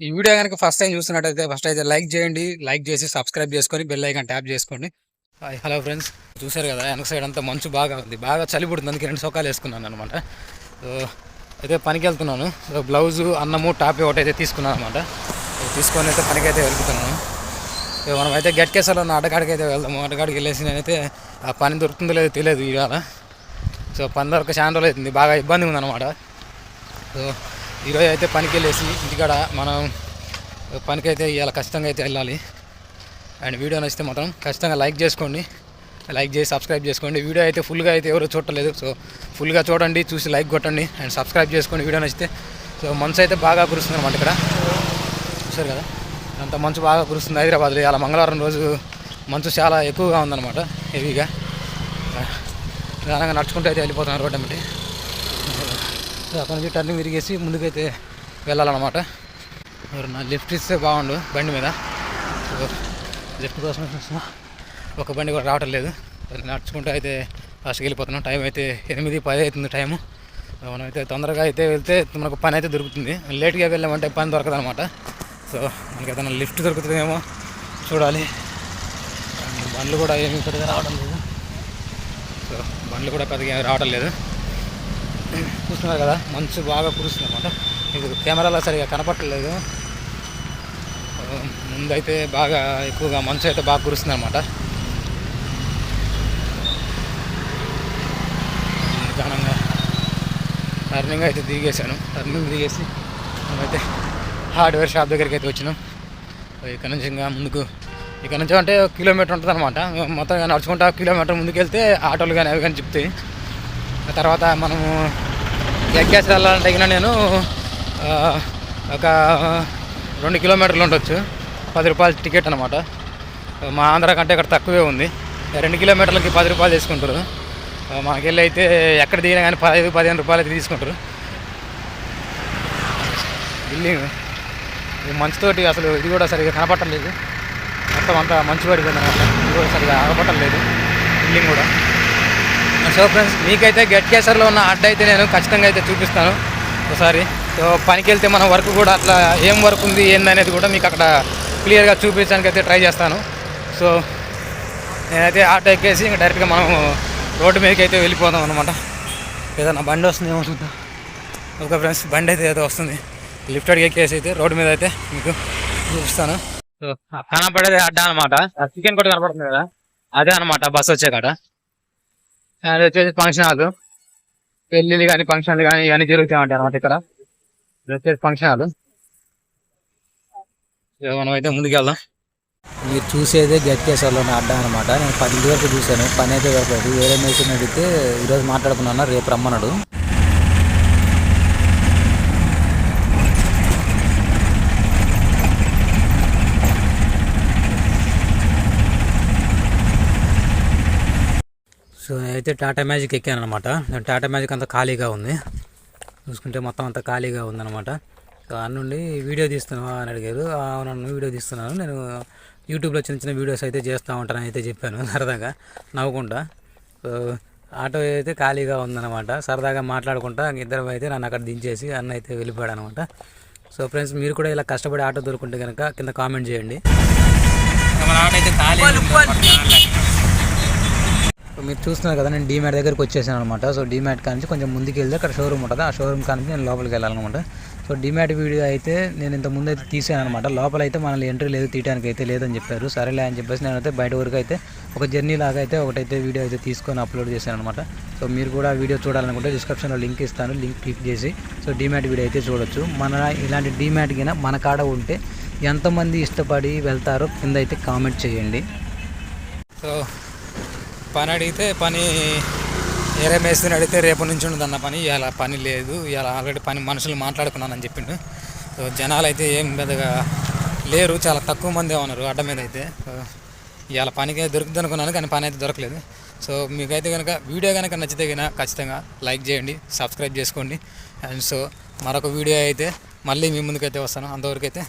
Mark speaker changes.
Speaker 1: ఈ వీడియో కనుక first time చూస్తున్నట్టయితే ఫస్ట్ అయితే లైక్ చేయండి లైక్ చేసి సబ్స్క్రైబ్ చేసుకొని బెల్ ఐకాన్ ట్యాప్ చేసుకోండి. హలో ఫ్రెండ్స్ చూసారు కదా వెనక సైడ్ అంతా మంచు బాగా ఉంది బాగా చలి పుడుతుంది అందుకే రెండు సొక్కాలు వేసుకున్నాను అనమాట సో అయితే పనికి వెళ్తున్నాను. సో బ్లౌజు అన్నము టాప్ ఒకటి అయితే తీసుకున్నాను అనమాట తీసుకొని అయితే పనికి అయితే వెళ్తున్నాను. సో మనం అయితే గెట్ కేసాలో ఉన్న అయితే వెళ్దాము. అడగాడికి వెళ్ళేసి నేనైతే ఆ పని దొరుకుతుందో లేదో తెలియదు ఇవాళ. సో పని దొరక చాలా రోజులు అవుతుంది బాగా ఇబ్బంది ఉందన్నమాట. సో ఈరోజు అయితే పనికి వెళ్ళేసి ఇంటికాడ మనం పనికి అయితే ఇవాళ ఖచ్చితంగా అయితే వెళ్ళాలి. అండ్ వీడియో నచ్చితే మాత్రం ఖచ్చితంగా లైక్ చేసుకోండి. లైక్ చేసి సబ్స్క్రైబ్ చేసుకోండి. వీడియో అయితే ఫుల్గా అయితే ఎవరు చూడలేదు సో ఫుల్గా చూడండి చూసి లైక్ కొట్టండి అండ్ సబ్స్క్రైబ్ చేసుకోండి వీడియో నచ్చితే. సో మంచు అయితే బాగా కురుస్తుంది అనమాట ఇక్కడ. చూసారు కదా? అంత మంచు బాగా కురుస్తుంది హైదరాబాద్లో. ఇలా మంగళవారం రోజు మంచు చాలా ఎక్కువగా ఉందన్నమాట హెవీగా. నిదానంగా నడుచుకుంటూ అయితే వెళ్ళిపోతున్నాను రోడ్డు అక్కడ నుంచి టర్నింగ్ తిరిగేసి ముందుకైతే వెళ్ళాలన్నమాట. ఎవరు నా లిఫ్ట్ ఇస్తే బాగుండు బండి మీద. సో లిఫ్ట్ కోసం చూస్తున్నా ఒక బండి కూడా రావటం లేదు. నడుచుకుంటూ అయితే ఫస్ట్కి వెళ్ళిపోతున్నాం. టైం అయితే ఎనిమిది పది అవుతుంది టైము మనం అయితే తొందరగా అయితే వెళ్తే మనకు పని అయితే దొరుకుతుంది. లేట్గా వెళ్ళామంటే పని దొరకదు అనమాట సో మనకి ఏదైనా లిఫ్ట్ దొరుకుతుందేమో చూడాలి. బండ్లు కూడా ఏమీ పెద్దగా రావడం లేదు. సో బండ్లు కూడా పెద్దగా రావడం లేదు. చూస్తున్నారు కదా మంచు బాగా కురుస్తుంది అనమాట మీకు కెమెరాలో సరిగా కనపట్టలేదు ముందైతే బాగా ఎక్కువగా మంచు అయితే బాగా కురుస్తుంది అనమాట నిదానంగా టర్నింగ్ అయితే దిగేసాను టర్నింగ్ దిగేసి మేమైతే హార్డ్వేర్ షాప్ దగ్గరికి అయితే వచ్చినాం. ఇక్కడ నుంచి ఇంకా ముందుకు ఇక్కడ నుంచి అంటే కిలోమీటర్ ఉంటుంది అనమాట మొత్తం నడుచుకుంటా కిలోమీటర్ ముందుకు వెళ్తే ఆటోలు కానీ అవి కానీ చెప్తాయి. తర్వాత మనము గ్యాస్ వెళ్ళాలంటే అయినా నేను ఒక రెండు కిలోమీటర్లు ఉండొచ్చు. పది రూపాయల టికెట్ అనమాట మా ఆంధ్ర కంటే ఇక్కడ తక్కువే ఉంది. రెండు కిలోమీటర్లకి పది రూపాయలు తీసుకుంటారు. ఆ, అయితే ఎక్కడ దిగినా కానీ పదహైదు పదిహేను రూపాయలు అయితే తీసుకుంటారు. బిల్డింగ్ ఈ మంచుతోటి అసలు ఇది కూడా సరిగా కనపట్టలేదు మొత్తం అంతా మంచు పడిపోయింది అనమాట ఇది కూడా సరిగా ఆగపట్టలేదు బిల్డింగ్ కూడా. సో ఫ్రెండ్స్ మీకైతే గెట్ కేసర్లో ఉన్న అడ్డ అయితే నేను ఖచ్చితంగా అయితే చూపిస్తాను. ఒకసారి సో పనికి వెళ్తే మన వర్క్ కూడా అట్లా ఏం వర్క్ ఉంది ఏందనేది కూడా మీకు అక్కడ క్లియర్గా చూపించడానికి అయితే ట్రై చేస్తాను. సో నేనైతే ఆటో ఎక్కేసి ఇంకా డైరెక్ట్గా మనం రోడ్డు మీదకి అయితే వెళ్ళిపోదాం అనమాట ఏదైనా బండి వస్తుంది ఏమో చూద్దాం. ఓకే ఫ్రెండ్స్ బండి అయితే ఏదో వస్తుంది. లిఫ్ట్ అడిగి ఎక్కేసి అయితే రోడ్డు మీద అయితే మీకు చూపిస్తాను. సో కనపడేది అడ్డా అనమాట చికెన్ కూడా కనపడుతుంది కదా? అదే అనమాట బస్ వచ్చే కాడ. అది వచ్చేసి ఫంక్షన్ హాల్. పెళ్ళిళ్ళు కానీ ఫంక్షన్లు కానీ ఇవన్నీ జరుగుతూ ఉంటాయి అనమాట ఇక్కడ. ఇది వచ్చేసి ఫంక్షన్ హాల్. మనం అయితే ముందుకు వెళ్దాం
Speaker 2: మీరు చూసేదే గట్ అడ్డా అనమాట నేను పది వరకు చూశాను. పని అయితే దొరకలేదు వేరే మేషన్ అడిగితే ఈరోజు మాట్లాడుకున్నాను రేపు రమ్మన్నాడు.
Speaker 1: అయితే టాటా మ్యాజిక్ ఎక్కాను అనమాట టాటా మ్యాజిక్ అంతా ఖాళీగా ఉంది. చూసుకుంటే మొత్తం అంతా ఖాళీగా ఉందన్నమాట. సో ఆ నుండి వీడియో తీస్తున్నావా అని అడిగారు. "ఆ, అవునన్ను వీడియో తీస్తున్నాను. నేను యూట్యూబ్లో చిన్న చిన్న వీడియోస్ అయితే చేస్తూ ఉంటానని అయితే చెప్పాను సరదాగా నవ్వుకుంటా. సో ఆటో అయితే ఖాళీగా ఉందన్నమాట. సరదాగా మాట్లాడుకుంటా ఇద్దరం అయితే నన్ను అక్కడ దించేసి అన్న అయితే వెళ్ళిపోయాడు అనమాట సో ఫ్రెండ్స్ మీరు కూడా ఇలా కష్టపడి ఆటో దొరుకుంటే కనుక కింద కామెంట్ చేయండి. మన ఆటో అయితే ఖాళీ
Speaker 2: మీరు చూస్తున్నారు కదా నేను డీమ్యాట్ దగ్గరికి వచ్చేసాను అనమాట సో డీమ్యాట్ కానించి కొంచెం ముందుకు వెళ్తే అక్కడ షోరూమ్ ఉంటుంది. ఆ షోరూమ్ కానించి నేను లోపలికి వెళ్ళాలన్నమాట. సో డీమ్యాట్ వీడియో అయితే నేను ఇంత ముందు అయితే తీసాను అనమాట లోపల అయితే మనల్ని ఎంట్రీ లేదు తీయడానికి అయితే లేదని చెప్పారు. సరేలే అని చెప్పేసి నేనైతే బయట వరకు అయితే ఒక జర్నీ లాగా అయితే ఒకటైతే వీడియో అయితే తీసుకొని అప్లోడ్ చేశాను అనమాట సో మీరు కూడా వీడియో చూడాలనుకుంటే డిస్క్రిప్షన్లో లింక్ ఇస్తాను. లింక్ క్లిక్ చేసి సో డీమ్యాట్ వీడియో అయితే చూడొచ్చు. మన ఇలాంటి డీమ్యాట్ కింద మన కాడ ఉంటే ఎంతమంది ఇష్టపడి వెళ్తారో కింద అయితే కామెంట్ చేయండి.
Speaker 1: సో పని అడిగితే పని ఏరే మేస్త్రిని అడిగితే రేపు నుంచి ఉండదన్న పని. ఇలా పని లేదు. ఇలా ఆల్రెడీ పని మనుషులు మాట్లాడుకున్నానని చెప్పిండు. సో జనాలు అయితే ఏం పెద్దగా లేరు. చాలా తక్కువ మందే ఉన్నారు అడ్డ మీద అయితే. సో ఇవాళ పనికి దొరుకుతుంది అనుకున్నాను కానీ పని అయితే దొరకలేదు. సో మీకైతే కనుక వీడియో కనుక నచ్చితే కనుక ఖచ్చితంగా లైక్ చేయండి సబ్స్క్రైబ్ చేసుకోండి. అండ్ సో మరొక వీడియో అయితే మళ్ళీ మీ ముందుకైతే వస్తాను. అంతవరకు అయితే